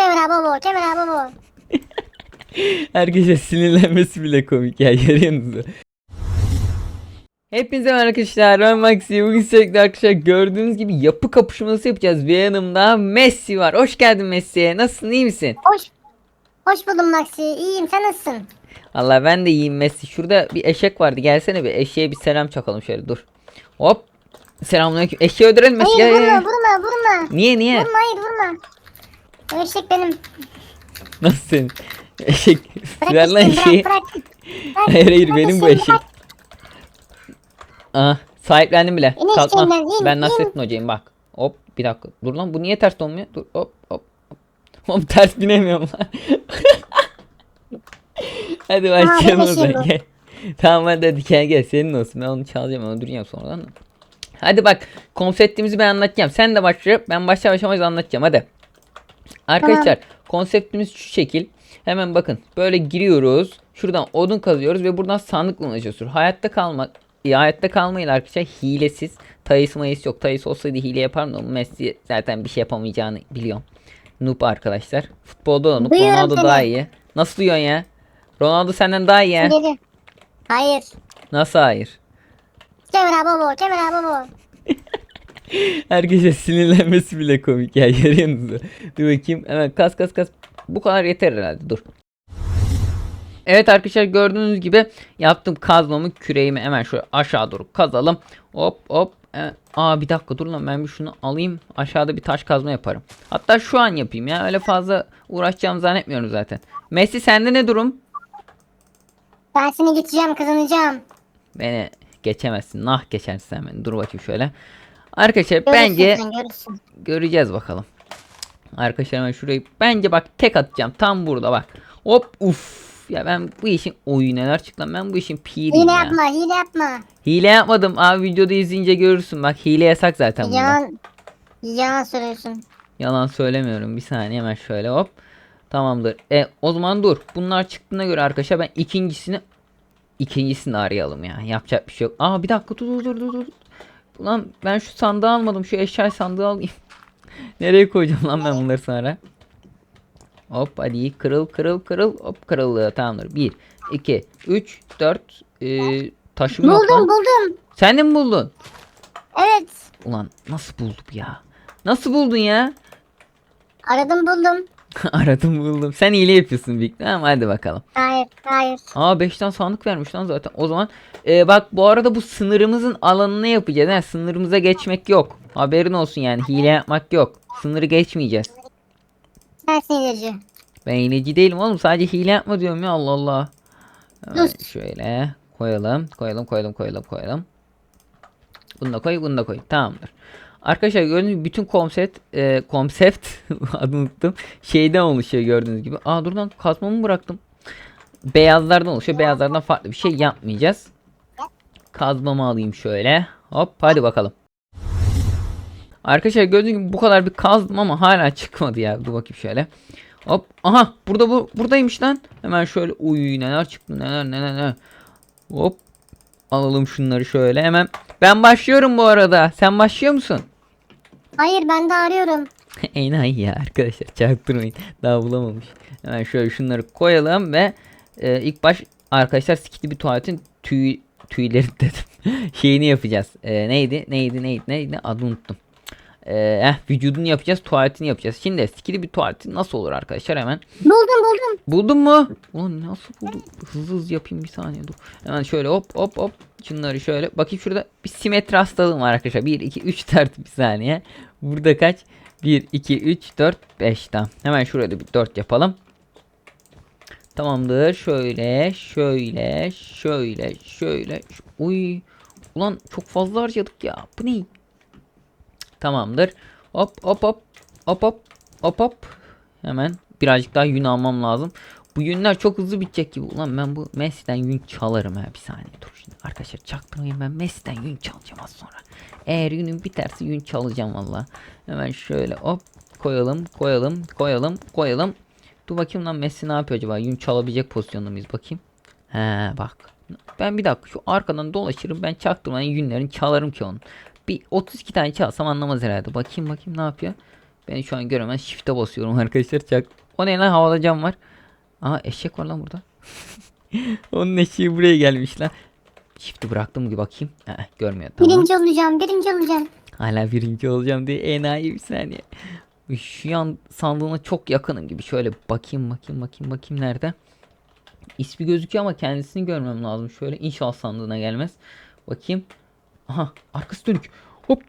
Çevir baba, çevir baba. Herkese sinirlenmesi bile komik ya görüyorsunuz. Hepinize merhaba arkadaşlar ben Maxi bugün sürekli arkadaşlar gördüğünüz gibi yapı kapışması yapacağız ve yanımda Messi var hoş geldin Messi nasılsın iyi misin? Hoş. Hoş buldum Maxi. İyiyim, sen nasılsın? Allah ben de iyiyim Messi şurada bir eşek vardı gelsene bir eşeğe bir selam çakalım şöyle dur hop selamünaleyküm eşeği öldürelim Messi Hayır gel, vurma, gel. vurma, vurma. Niye niye Vurma, hayır vurma. O eşek benim. nasıl senin eşek ver lan eşeği, bırak, bırak. Hayır hayır benim bu eşek. Aa, sahiplendim bile. İn Kalkma. eşeğinden, in, ben in. Nasrettin hocayım bak. Hop bir dakika. Dur lan bu niye ters olmuyor? Dur hop hop. hop. Ters binemiyorum lan. hadi başlayalım o zaman gel. Tamam hadi hadi gel gel senin olsun. Ben onu çalacağım öldüreceğim sonradan da. Hadi bak konseptimizi ben anlatacağım. Sen de başla. Ben başla başlamaz anlatacağım hadi. Arkadaşlar konseptimiz şu şekil. Hemen bakın böyle giriyoruz. Şuradan odun kazıyoruz ve buradan sandıkla ulaşıyoruz. Hayatta kalmak ya hayatta kalmayın arkadaşlar hilesiz. Tayıs mayıs yok. Tayıs olsaydı hile yapardım ama Messi zaten bir şey yapamayacağını biliyorum. Noob arkadaşlar. Futbolda da noob. Duyuyorum Ronaldo seni. daha iyi. Nasıl duyuyorsun ya? Ronaldo senden daha iyi ya. Hayır. Nasıl hayır? Çevir baba, çevir baba. Herkese sinirlenmesi bile komik ya görüyorsunuz. Dur bakayım hemen kas kas kas. Bu kadar yeter herhalde dur. Evet arkadaşlar gördüğünüz gibi yaptım kazmamı küreğimi hemen şöyle aşağı doğru kazalım. Hop hop. Evet. Aa bir dakika dur lan ben bir şunu alayım. Aşağıda bir taş kazma yaparım. Hatta şu an yapayım ya öyle fazla uğraşacağımı zannetmiyorum zaten. Messi sende ne durum? Ben seni geçeceğim, kazanacağım. Beni geçemezsin. Nah geçersin beni. Dur bakayım şöyle. Arkadaşlar Görürsün bence sen, görürsün. Göreceğiz bakalım. Arkadaşlar hemen şurayı bence bak tek atacağım tam burada bak. Hop uf. Ya ben bu işin oyu neler çıktı lan ben bu işin piriyim Hile ya. yapma, hile yapma. Hile yapmadım abi videoda izleyince görürsün bak hile yasak zaten bunda. Yalan, yalan söylüyorsun. Yalan söylemiyorum bir saniye hemen şöyle hop. Tamamdır. E o zaman dur. Bunlar çıktığına göre arkadaşlar ben ikincisini ikincisini arayalım ya. Yapacak bir şey yok. Aa bir dakika dur dur dur dur. Ulan ben şu sandığı almadım. Şu eşya sandığı alayım. Nereye koyacağım lan ben bunları sonra? Hop hadi kırıl kırıl kırıl hop kırıldı tamamdır. 1 2 3 4 e, taşım yok Buldum, lan. buldum. Sen de mi buldun? Evet. Ulan nasıl buldum ya? Nasıl buldun ya? Aradım, buldum. Aradım buldum. Sen hile yapıyorsun büyük ama hadi bakalım. Hayır, hayır. Aa 5 tane sandık vermiş lan zaten. O zaman e, bak bu arada bu sınırımızın alanını yapacağız. Yani sınırımıza geçmek yok. Haberin olsun yani hile yapmak yok. Sınırı geçmeyeceğiz. Sensin hileci. Ben hileci değilim oğlum. Sadece hile yapma diyorum ya Allah Allah. Hemen Dur. şöyle koyalım. Koyalım koyalım koyalım koyalım. Bunu da koy bunu da koy. Tamamdır. Arkadaşlar gördüğünüz gibi bütün konsept e, konsept adını unuttum. Şeyden oluşuyor gördüğünüz gibi. Aa dur lan kazmamı bıraktım. Beyazlardan oluşuyor. Beyazlardan farklı bir şey yapmayacağız. Kazmamı alayım şöyle. Hop hadi bakalım. Arkadaşlar gördüğünüz gibi bu kadar bir kazdım ama hala çıkmadı ya. Dur bakayım şöyle. Hop. Aha burada bu buradaymış lan. Hemen şöyle uy neler çıktı neler neler neler. Hop. Alalım şunları şöyle hemen. Ben başlıyorum bu arada. Sen başlıyor musun? Hayır, ben de arıyorum. Enayi ya arkadaşlar çaktırmayın. Daha bulamamış. Hemen şöyle şunları koyalım ve e, ilk baş arkadaşlar sikili bir tuvaletin tüy tüyleri dedim. Şeyini yapacağız. E, neydi? Neydi? Neydi? Neydi? Adını unuttum. E, eh, vücudunu yapacağız, tuvaletini yapacağız. Şimdi sikili bir tuvaleti nasıl olur arkadaşlar hemen. Buldum, buldum. Buldun mu? Ulan nasıl buldum? Hızlı hızlı yapayım bir saniye dur. Hemen şöyle hop hop hop. Şunları şöyle. Bakayım şurada bir simetri hastalığım var arkadaşlar. 1, 2, 3, 4 bir saniye. Burada kaç? 1, 2, 3, 4, 5 tamam. Hemen şurada bir 4 yapalım. Tamamdır. Şöyle, şöyle, şöyle, şöyle. Uy. Ulan çok fazla harcadık ya. Bu ne? Tamamdır. Hop hop hop. Hop hop. Hop hop. Hemen birazcık daha yün almam lazım. Bu yünler çok hızlı bitecek gibi. Ulan ben bu Messi'den yün çalarım ha bir saniye. Dur şimdi arkadaşlar çaktırmayın ben Messi'den yün çalacağım az sonra. Eğer yünüm biterse yün çalacağım valla. Hemen şöyle hop koyalım koyalım koyalım koyalım. Dur bakayım lan Messi ne yapıyor acaba? Yün çalabilecek pozisyonda mıyız bakayım. He bak. Ben bir dakika şu arkadan dolaşırım ben çaktırmadan yünlerini çalarım ki onun. Bir 32 tane çalsam anlamaz herhalde. Bakayım bakayım ne yapıyor. Beni şu an göremez. Shift'e basıyorum arkadaşlar. Çak. O ne lan havada cam var. Aha eşek var lan burada. Onun eşeği buraya gelmiş lan. Shift'i bıraktım gibi bakayım. Heh, görmüyor tamam. Birinci olacağım. Birinci olacağım. Hala birinci olacağım diye enayi bir saniye. Şu an sandığına çok yakınım gibi. Şöyle bakayım bakayım bakayım bakayım nerede. İsmi gözüküyor ama kendisini görmem lazım. Şöyle inşallah sandığına gelmez. Bakayım. Aha arkası dönük. Hop.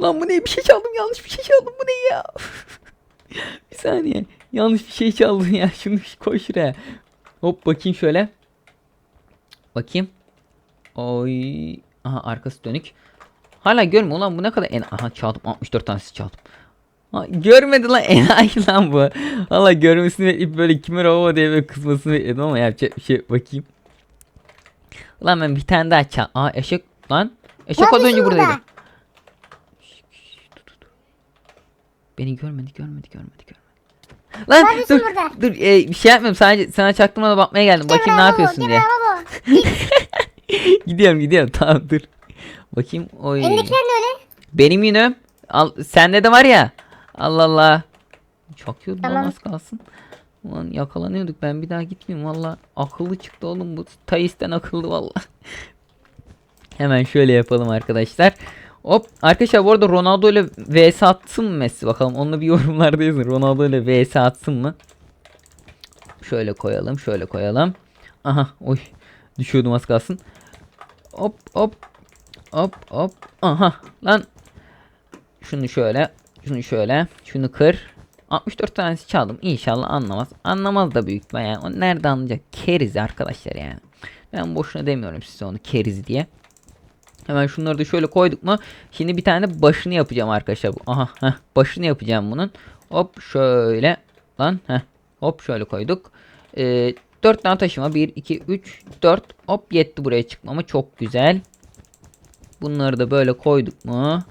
Lan bu ne? Bir şey çaldım yanlış bir şey çaldım. Bu ne ya? bir saniye. Yanlış bir şey çaldım ya. Şunu koy şuraya. Hop bakayım şöyle. Bakayım. Oy. Aha arkası dönük. Hala görmüyor ulan bu ne kadar en aha çaldım 64 tanesi çaldım. Ha, görmedi lan enayi lan bu. Valla görmesini bekleyip böyle kime rova diye böyle kızmasını bekledim ama yapacak bir şey bakayım. Ulan ben bir tane daha çal. Aa eşek lan. Eşek az önce buradaydı. burada? Beni görmedi görmedi görmedi görmedi. Lan dur burada? dur e, bir şey yapmıyorum sadece sana çaktırmadan bakmaya geldim. Bakayım ne yapıyorsun diye. Gidiyorum gidiyorum tamam dur. Bakayım oy. Elindekiler ne öyle? Benim yünüm. Al, sende de var ya. Allah Allah. Çakıyordu Tamam. az kalsın. Ulan yakalanıyorduk ben bir daha gitmeyeyim valla. Akıllı çıktı oğlum bu. Tayisten akıllı valla. Hemen şöyle yapalım arkadaşlar. Hop arkadaşlar bu arada Ronaldo ile vs atsın mı Messi bakalım onu bir yorumlarda yazın. Ronaldo ile vs atsın mı? Şöyle koyalım şöyle koyalım. Aha oy düşüyordum az kalsın. Hop hop hop hop. Aha lan şunu şöyle, şunu şöyle, şunu kır. 64 tanesi çaldım. İnşallah anlamaz. Anlamaz da büyük ihtimal yani. O nerede anlayacak? Keriz arkadaşlar yani. Ben boşuna demiyorum size onu keriz diye. Hemen şunları da şöyle koyduk mu? Şimdi bir tane başını yapacağım arkadaşlar. Aha, heh, başını yapacağım bunun. Hop şöyle. Lan, heh. Hop şöyle koyduk. Ee, 4 tane taşıma. 1, 2, 3, 4. Hop yetti buraya çıkmama. Çok güzel. Bunları da böyle koyduk mu?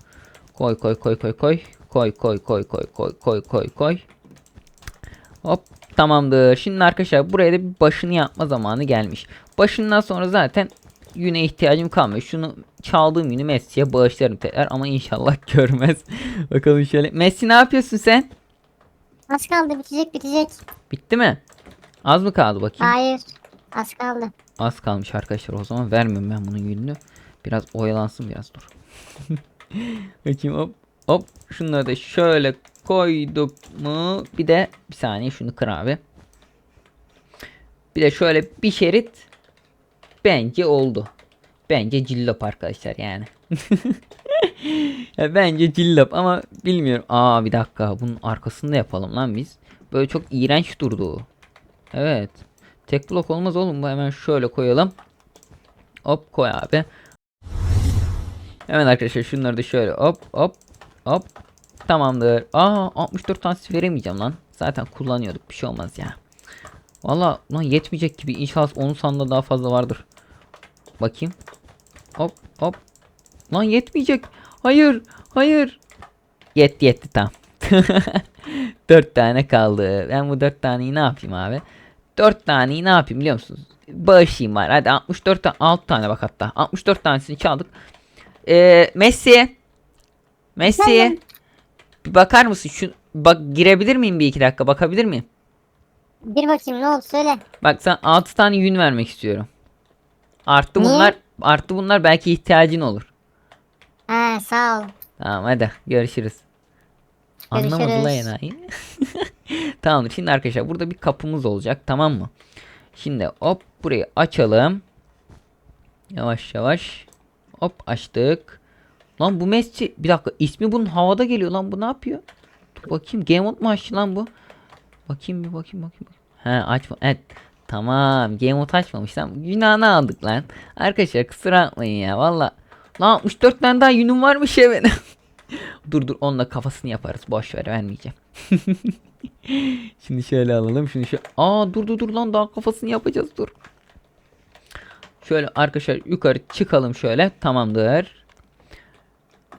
Koy koy koy koy koy. Koy koy koy koy koy koy koy koy. Hop tamamdır. Şimdi arkadaşlar buraya da bir başını yapma zamanı gelmiş. Başından sonra zaten yüne ihtiyacım kalmıyor. Şunu çaldığım yünü Messi'ye bağışlarım tekrar ama inşallah görmez. Bakalım şöyle. Messi ne yapıyorsun sen? Az kaldı bitecek bitecek. Bitti mi? Az mı kaldı bakayım? Hayır. Az kaldı. Az kalmış arkadaşlar o zaman vermiyorum ben bunun yününü. Biraz oyalansın biraz dur. Bakayım hop hop şunları da şöyle koyduk mu? Bir de bir saniye şunu kır abi. Bir de şöyle bir şerit bence oldu. Bence cillop arkadaşlar yani. ya bence cillop ama bilmiyorum. Aa bir dakika bunun arkasında yapalım lan biz. Böyle çok iğrenç durdu. Evet. Tek blok olmaz oğlum bu hemen şöyle koyalım. Hop koy abi. Hemen arkadaşlar şunları da şöyle hop hop hop. Tamamdır. Aa 64 tanesi veremeyeceğim lan. Zaten kullanıyorduk bir şey olmaz ya. Valla lan yetmeyecek gibi inşallah onun sandığı daha fazla vardır. Bakayım. Hop hop. Lan yetmeyecek. Hayır hayır. Yetti yetti tamam. 4 tane kaldı. Ben bu 4 taneyi ne yapayım abi? 4 taneyi ne yapayım biliyor musunuz? Bağışlayayım var. Hadi 64 tane 6 tane bak hatta. 64 tanesini çaldık. Ee, Messi. Messi. Bir bakar mısın? Şu bak girebilir miyim bir iki dakika? Bakabilir miyim? Bir bakayım ne oldu söyle. Bak sen 6 tane yün vermek istiyorum. Arttı Niye? bunlar. Arttı bunlar belki ihtiyacın olur. Ha sağ ol. Tamam hadi görüşürüz. Anlamadı Görüşürüz. enayi. Tamamdır. Şimdi arkadaşlar burada bir kapımız olacak tamam mı? Şimdi hop burayı açalım. Yavaş yavaş. Hop açtık. Lan bu Messi bir dakika ismi bunun havada geliyor lan bu ne yapıyor? Dur bakayım Game Mode mu açtı lan bu? Bakayım bir bakayım bakayım. He açma. Evet. Tamam. Game Mode açmamış lan. Günahını aldık lan. Arkadaşlar kusura bakmayın ya. Valla. Lan 64 tane daha yünüm varmış ya. dur dur onunla kafasını yaparız. Boş ver vermeyeceğim. Şimdi şöyle alalım. Şunu şöyle. Aa dur dur dur lan daha kafasını yapacağız dur. Şöyle arkadaşlar yukarı çıkalım şöyle. Tamamdır.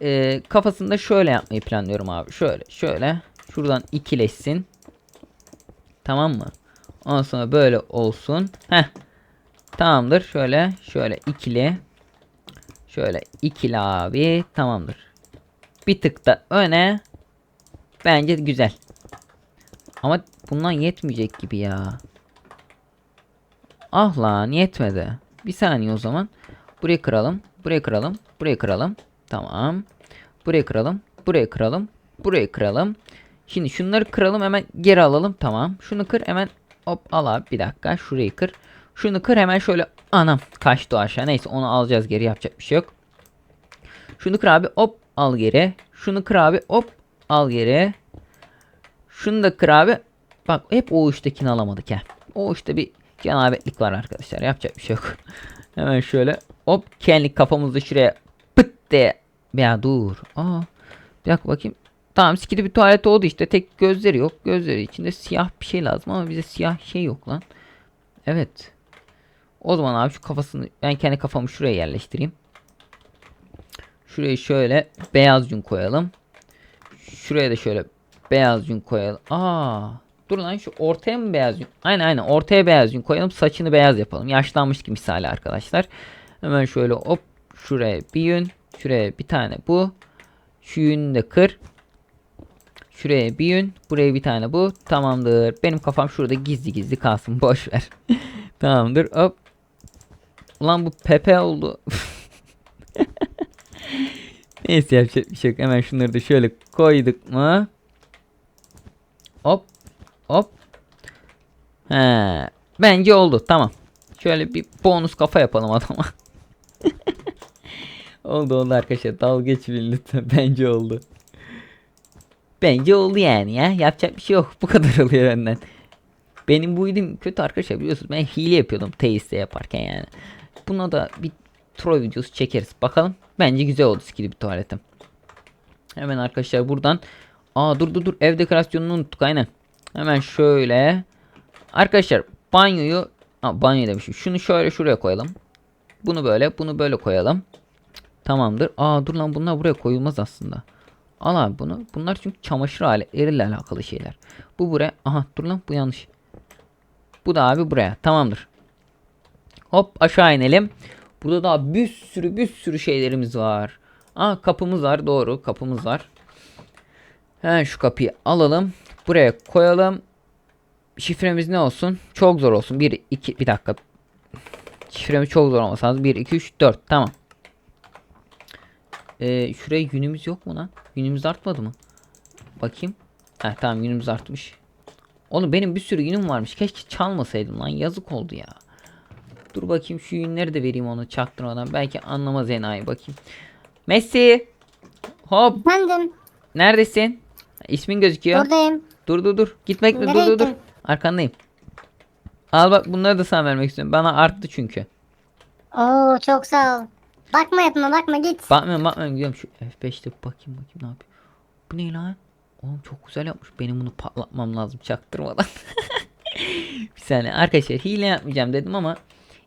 Ee, kafasını şöyle yapmayı planlıyorum abi. Şöyle şöyle. Şuradan ikileşsin. Tamam mı? Ondan sonra böyle olsun. Heh. Tamamdır. Şöyle şöyle ikili. Şöyle ikili abi. Tamamdır. Bir tık da öne. Bence güzel. Ama bundan yetmeyecek gibi ya. Ah lan yetmedi. Bir saniye o zaman. Burayı kıralım. Burayı kıralım. Burayı kıralım. Tamam. Burayı kıralım. Burayı kıralım. Burayı kıralım. Şimdi şunları kıralım hemen geri alalım. Tamam. Şunu kır hemen hop al abi bir dakika. Şurayı kır. Şunu kır hemen şöyle anam kaçtı aşağı. Neyse onu alacağız geri yapacak bir şey yok. Şunu kır abi hop al geri. Şunu kır abi hop al geri. Şunu da kır abi. Bak hep o uçtakini alamadık ya. O uçta bir cenabetlik var arkadaşlar. Yapacak bir şey yok. Hemen şöyle hop kendi kafamızı şuraya pıt diye. Ya dur. Aa, bir dakika bakayım. Tamam skidi bir tuvalet oldu işte. Tek gözleri yok. Gözleri içinde siyah bir şey lazım ama bize siyah şey yok lan. Evet. O zaman abi şu kafasını ben kendi kafamı şuraya yerleştireyim. Şuraya şöyle beyaz yün koyalım. Şuraya da şöyle beyaz yün koyalım. Aa, dur lan şu ortaya mı beyaz yün? Aynen aynen ortaya beyaz yün koyalım. Saçını beyaz yapalım. Yaşlanmış gibi misali arkadaşlar. Hemen şöyle hop şuraya bir yün. Şuraya bir tane bu. Şu yünü de kır. Şuraya bir yün. Buraya bir tane bu. Tamamdır. Benim kafam şurada gizli gizli kalsın. Boş ver. Tamamdır. Hop. Ulan bu Pepe oldu. Neyse yapacak bir şey yok. Hemen şunları da şöyle koyduk mu? Hop. Hop. He. Bence oldu. Tamam. Şöyle bir bonus kafa yapalım adama. oldu oldu arkadaşlar. Dalga geçmeyin lütfen. Bence oldu. Bence oldu yani ya. Yapacak bir şey yok. Bu kadar oluyor benden. Benim bu idim kötü arkadaşlar biliyorsunuz. Ben hile yapıyordum Teiste yaparken yani. Buna da bir troll videosu çekeriz. Bakalım. Bence güzel oldu skili bir tuvaletim. Hemen arkadaşlar buradan. Aa dur dur dur. Ev dekorasyonunu unuttuk aynen. Hemen şöyle. Arkadaşlar banyoyu. Aa, banyo demişim. Şunu şöyle şuraya koyalım. Bunu böyle. Bunu böyle koyalım. Tamamdır. Aa dur lan bunlar buraya koyulmaz aslında. Al abi bunu. Bunlar çünkü çamaşır aletleriyle alakalı şeyler. Bu buraya. Aha dur lan bu yanlış. Bu da abi buraya. Tamamdır. Hop aşağı inelim. Burada daha bir sürü bir sürü şeylerimiz var. Aa kapımız var. Doğru kapımız var. Hemen şu kapıyı alalım. Buraya koyalım. Şifremiz ne olsun? Çok zor olsun. 1 2 bir dakika. Şifremiz çok zor olmasa lazım. 1 2 3 4 tamam. Ee, şuraya günümüz yok mu lan? Günümüz artmadı mı? Bakayım. Heh tamam günümüz artmış. Oğlum benim bir sürü günüm varmış. Keşke çalmasaydım lan. Yazık oldu ya. Dur bakayım şu yünleri de vereyim onu çaktırmadan. Belki anlamaz enayi bakayım. Messi. Hop. Efendim Neredesin? İsmin gözüküyor. buradayım. Dur dur dur. Gitmek dur Nereye dur dur. gittin? Arkandayım. Al bak bunları da sana vermek istiyorum. Bana arttı çünkü. Oo çok sağ ol. Bakma yapma bakma git. Bakmıyorum bakmıyorum gidiyorum şu F5'te bakayım bakayım ne yapıyor. Bu ne lan? Oğlum çok güzel yapmış. Benim bunu patlatmam lazım çaktırmadan. bir saniye arkadaşlar hile yapmayacağım dedim ama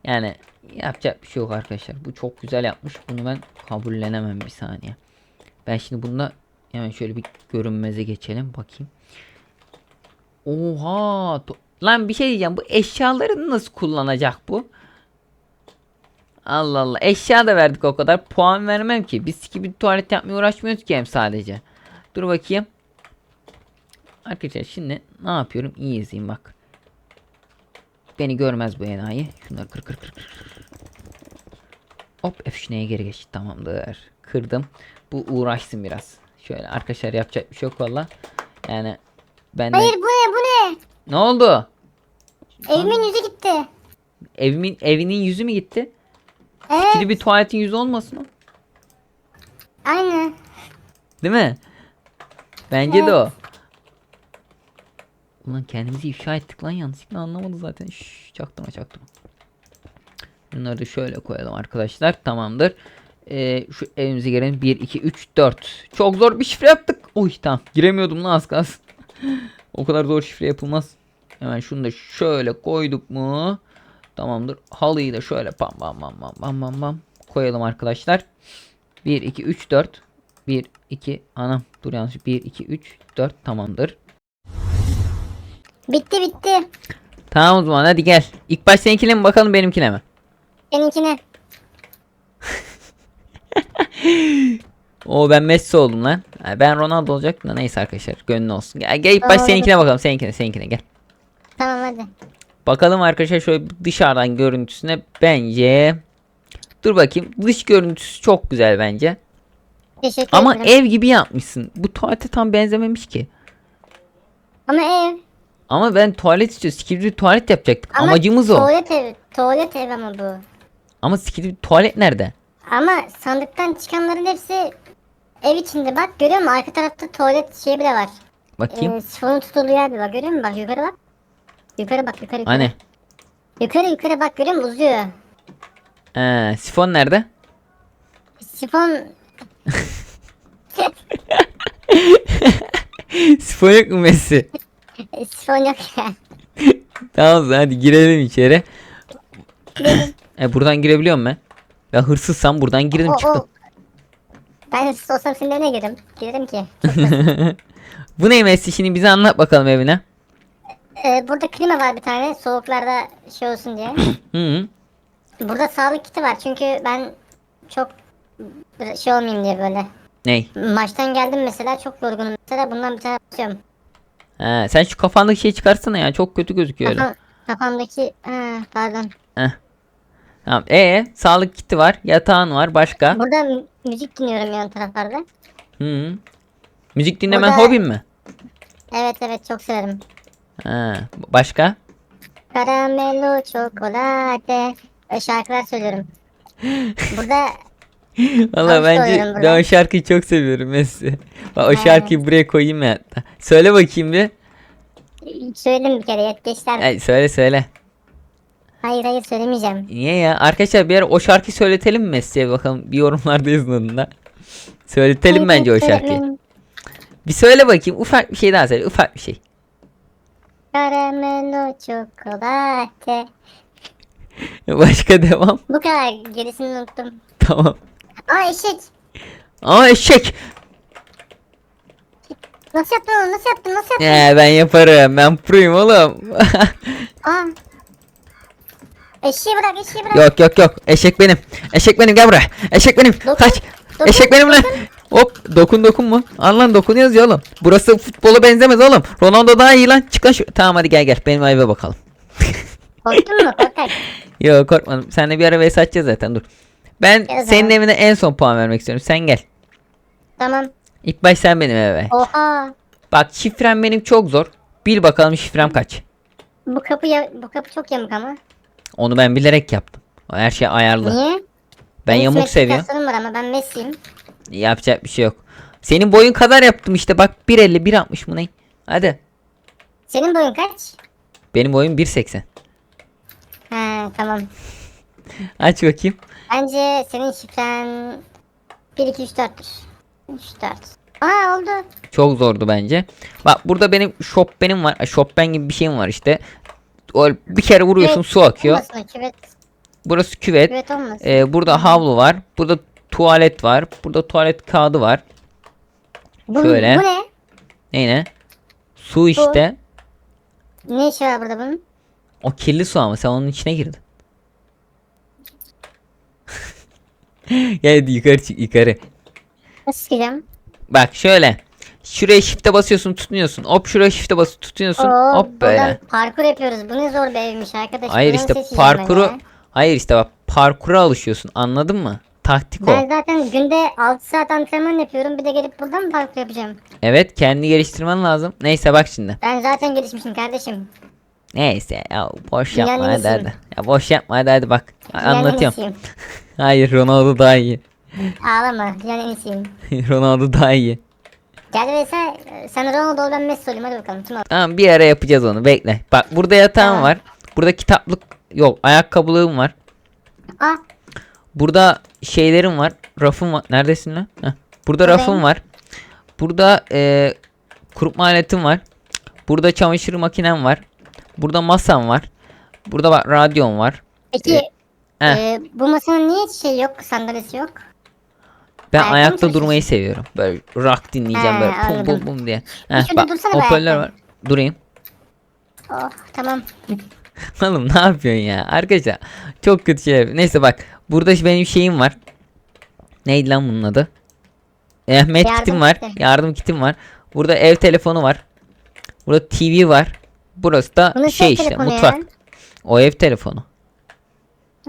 yani yapacak bir şey yok arkadaşlar. Bu çok güzel yapmış. Bunu ben kabullenemem bir saniye. Ben şimdi bunda hemen şöyle bir görünmeze geçelim bakayım. Oha! Lan bir şey diyeceğim. Bu eşyaları nasıl kullanacak bu? Allah Allah. Eşya da verdik o kadar. Puan vermem ki. Biz gibi tuvalet yapmaya uğraşmıyoruz ki hem sadece. Dur bakayım. Arkadaşlar şimdi ne yapıyorum? İyi izleyin bak. Beni görmez bu enayi. Şunları kır kır kır kır. Hop F3'neye geri geçti. Tamamdır. Kırdım. Bu uğraşsın biraz. Şöyle arkadaşlar yapacak bir şey yok valla. Yani ben de... Hayır bu ne bu ne? Ne oldu? Evimin yüzü gitti. Evimin evinin yüzü mü gitti? Evet Kili bir tuvaletin yüzü olmasın o. aynı. Değil mi? Bence de o. Ulan kendimizi ifşa ettik lan yanlışlıkla anlamadı zaten. Şşş çaktırma çaktırma. Bunları da şöyle koyalım arkadaşlar. Tamamdır. Ee, şu evimize gelelim. 1, 2, 3, 4. Çok zor bir şifre yaptık. Uy tamam. Giremiyordum lan az kalsın. o kadar zor şifre yapılmaz. Hemen şunu da şöyle koyduk mu? Tamamdır. Halıyı da şöyle pam pam pam pam pam pam pam koyalım arkadaşlar. 1, 2, 3, 4. 1, 2, anam dur yanlış. 1, 2, 3, 4 tamamdır. Bitti bitti. Tamam o zaman hadi gel. İlk baş seninkine mi bakalım benimkine mi? Seninkine. O ben Messi oldum lan. Ben Ronaldo olacaktım da neyse arkadaşlar gönlü olsun. Gel, gel ilk baş Doğru. seninkine bakalım seninkine seninkine gel. Tamam hadi. Bakalım arkadaşlar şöyle dışarıdan görüntüsüne bence. Dur bakayım dış görüntüsü çok güzel bence. Teşekkür Ama ederim. ev gibi yapmışsın. Bu tuvalete tam benzememiş ki. Ama ev. Ama ben tuvalet istiyorum. Skibidi tuvalet yapacaktık. Ama Amacımız o. Tuvalet ev. Tuvalet ev ama bu. Ama skibidi tuvalet nerede? Ama sandıktan çıkanların hepsi ev içinde bak görüyor musun? Arka tarafta tuvalet şey bile var. Bakayım. Ee, sifonun tutulduğu yer bile var görüyor musun? Bak yukarı bak. Yukarı bak yukarı yukarı. Hani? Yukarı yukarı bak görüyor musun? Uzuyor. Ee, sifon nerede? Sifon sifon yok mu Messi? sifon yok ya. tamam hadi girelim içeri. e, buradan girebiliyor muyum ben? Ben hırsızsam buradan girdim O, çıktım. o. Ben hırsız olsam senin evine girerim. Girerim ki. Bu ne Messi şimdi bize anlat bakalım evine. Ee, burada klima var bir tane soğuklarda şey olsun diye. Hı -hı. Burada sağlık kiti var çünkü ben çok şey olmayayım diye böyle. Ney? Maçtan geldim mesela çok yorgunum mesela bundan bir tane atıyorum. Ha, sen şu kafandaki şeyi çıkarsana ya çok kötü gözüküyor öyle. Kafam, kafamdaki ha, pardon. Tamam. E sağlık kiti var, yatağın var, başka? Burada mü- müzik dinliyorum yan taraflarda. Hı. Müzik dinlemen Burada- hobin mi? Evet evet çok severim. Ha, başka? Karamelo. Böyle şarkılar söylüyorum. Burada Valla bence ben o şarkıyı çok seviyorum Messi. Bak o şarkıyı buraya koyayım ya hatta. Söyle bakayım bir. söyledim bir kere yet geçler. Ay, söyle söyle. Hayır hayır söylemeyeceğim. Niye ya? Arkadaşlar bir ara o şarkıyı söyletelim mi Messi'ye bakalım. Bir yorumlarda yazın onu da. Söyletelim bence o şarkıyı. Bir söyle bakayım. Ufak bir şey daha söyle. Ufak bir şey. Karamelo çokolate. Başka devam. Bu kadar gerisini unuttum. Tamam. Aa eşek. Aa eşek. Nasıl yaptın onu nasıl yaptın nasıl yaptın? Ee, ben yaparım. Ben proyum oğlum. Aa. Eşeği bırak eşeği bırak. yok yok yok. Eşek benim. Eşek benim gel buraya. Eşek benim. Dokun, Kaç. dokun, Eşek benim lan. Hop dokun dokun mu? Al lan dokunuyoruz ya oğlum. Burası futbola benzemez oğlum. Ronaldo daha iyi lan. Çık lan şu. Tamam hadi gel gel. Benim eve bakalım. Korktun mu korkak? Yok korkmadım. Seninle bir ara vs atacağız zaten dur. Ben Gel o senin zaman. evine en son puan vermek istiyorum. Sen gel. Tamam. İlk baş sen benim eve. Oha. Bak şifrem benim çok zor. Bil bakalım şifrem kaç. Bu kapı ya, bu kapı çok yamuk ama. Onu ben bilerek yaptım. Her şey ayarlı. Niye? Ben Benim yamuk seviyorum. simplifikasyonum var ama ben Messi'yim. Yapacak bir şey yok. Senin boyun kadar yaptım işte bak 1.50 1.60 mı ne? Hadi. Senin boyun kaç? Benim boyum 1.80. Ha tamam. Aç bakayım. Bence senin şifren 1 2 3 4'tür. 3 4. Aa oldu. Çok zordu bence. Bak burada benim shop benim var. Shop ben gibi bir şeyim var işte. O bir kere vuruyorsun Küvet su akıyor. Olmasın küvet. Burası küvet. Küvet olmasın. Ee, burada havlu var. Burada tuvalet var. Burada tuvalet kağıdı var. bu, şöyle. bu ne? Ne ne? Su işte. Ne işi var burada bunun? O kirli su ama sen onun içine girdin. Gel yukarı çık yukarı. Nasıl çıkacağım? Bak şöyle. Şuraya shift'e basıyorsun tutunuyorsun. Hop şuraya shift'e basıp tutuyorsun. Oo, Hop böyle. parkur yapıyoruz. Bu ne zor bir evmiş arkadaş. Hayır işte ben parkuru. Hayır işte bak parkura alışıyorsun. Anladın mı? Taktik o. Ben zaten günde 6 saat antrenman yapıyorum. Bir de gelip buradan mı parkur yapacağım? Evet kendi geliştirmen lazım. Neyse bak şimdi. Ben zaten gelişmişim kardeşim. Neyse ya boş yapma hadi hadi. Ya boş yapma hadi hadi bak. Dünyanın Anlatıyorum. Hayır Ronaldo daha iyi. Ağlama. En iyisiyim. Ronaldo daha iyi. Gel Veysel. Sen Ronaldo ol ben Messi olayım. Hadi bakalım. Kim? Tamam bir ara yapacağız onu bekle. Bak burada yatağım Tamam. var. Burada kitaplık yok ayakkabılığım var. Aa. Burada şeylerim var. Rafım var. Neredesin lan? Heh. Burada Buradayım. rafım var. Burada e, kurutma aletim var. Burada çamaşır makinem var. Burada masam var. Burada bak radyom var. Peki. heh. e, bu masanın niye hiç şey yok? Sandalyesi yok? Ben Ayakta ayakta durmayı seviyorum. Böyle rock dinleyeceğim He, böyle pum pum pum diye. Heh, şurada bak hoparlör var. Durayım. Oh tamam. Oğlum ne yapıyorsun ya? Arkadaşlar çok kötü şey. Neyse bak. Burada benim şeyim var. Neydi lan bunun adı? Mehmet Yardım kitim var. kiti. Yardım kitim var. Burada ev telefonu var. Burada TV var. Burası da Bunun şey işte mutfak. ya. O ev telefonu.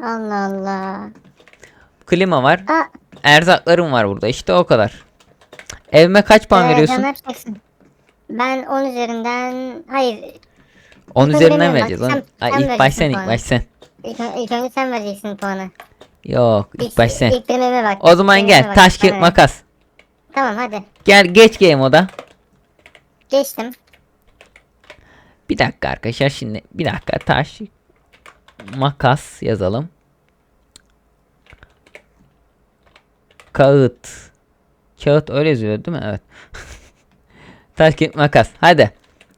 Allah Allah. Klima var. Aa, Erzaklarım var burada. İşte o kadar. Evime kaç puan ee, veriyorsun? Ben 10 üzerinden... Hayır. 10 ilk üzerinden vereceğiz. bak, sen- Ay, sen ilk baş sen ilk baş sen. İlk, ilk önce sen vereceksin puanı. Yok ilk İlk, baş sen. ilk benim evime bak. O zaman gel. bak, Taş kağıt makas. Tamam hadi. Gel geç game oda. Geçtim. Bir dakika arkadaşlar şimdi bir dakika taş makas yazalım. Kağıt. Kağıt öyle yazıyor değil mi? Evet. taş kağıt makas. Hadi.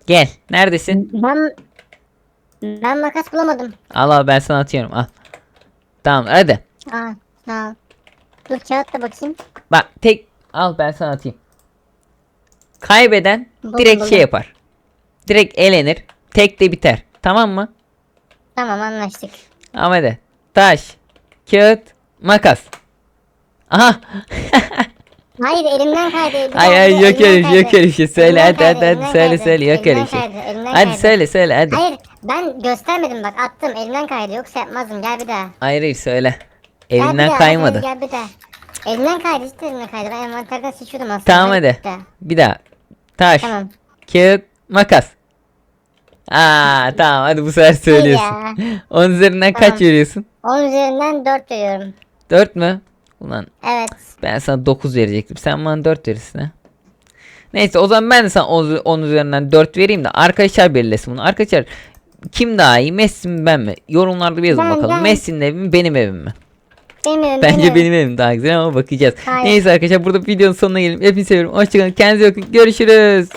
Gel. Neredesin? Ben... Ben makas bulamadım. Al al ben sana atıyorum. Al. Tamam hadi. Aa, sağ ol. Dur kağıtla bakayım. Bak tek al ben sana atayım. Kaybeden direkt buldum. şey yapar. Direkt elenir. Tek de biter. Tamam mı? Tamam anlaştık. Tamam hadi. Taş, kağıt, makas. Aha. Hayır elimden kaydı. Bir Ay yok öyle elimden şey yok kaydı. öyle şey. Söyle Elimden hadi hadi kaydı, hadi elimden söyle kaydı, söyle yok öyle elimden şey. kaydı, elimden Hadi kaydı. söyle söyle hadi. Hayır Hayır ben göstermedim bak attım elimden kaydı yoksa yapmazdım gel bir daha. hayır söyle. Gel bir daha, kaymadı. Hadi, gel bir daha. Elimden kaydı işte elimden kaydı ben envanterden seçiyordum aslında. Tamam Hadi. Bir daha. Taş, Tamam. kağıt, makas. Aa tamam hadi bu sefer söylüyorsun. ya. 10 üzerinden Tamam. kaç veriyorsun? 10 üzerinden 4 veriyorum. 4 mü? Ulan Evet. Ben sana 9 verecektim. Sen bana 4 verirsin ha. Neyse o zaman ben de sana 10, 10 üzerinden 4 vereyim de arkadaşlar belirlesin bunu. Arkadaşlar kim daha iyi Messi mi ben mi? Yorumlarda bir yazın Ben, bakalım. ben. Messi'nin evi mi benim evim mi? Benim evim Bence benim. benim evim daha güzel ama bakacağız. Hayır. Neyse arkadaşlar burada videonun sonuna gelelim. Hepinizi seviyorum. Hoşçakalın. Kendinize iyi bakın. Görüşürüz.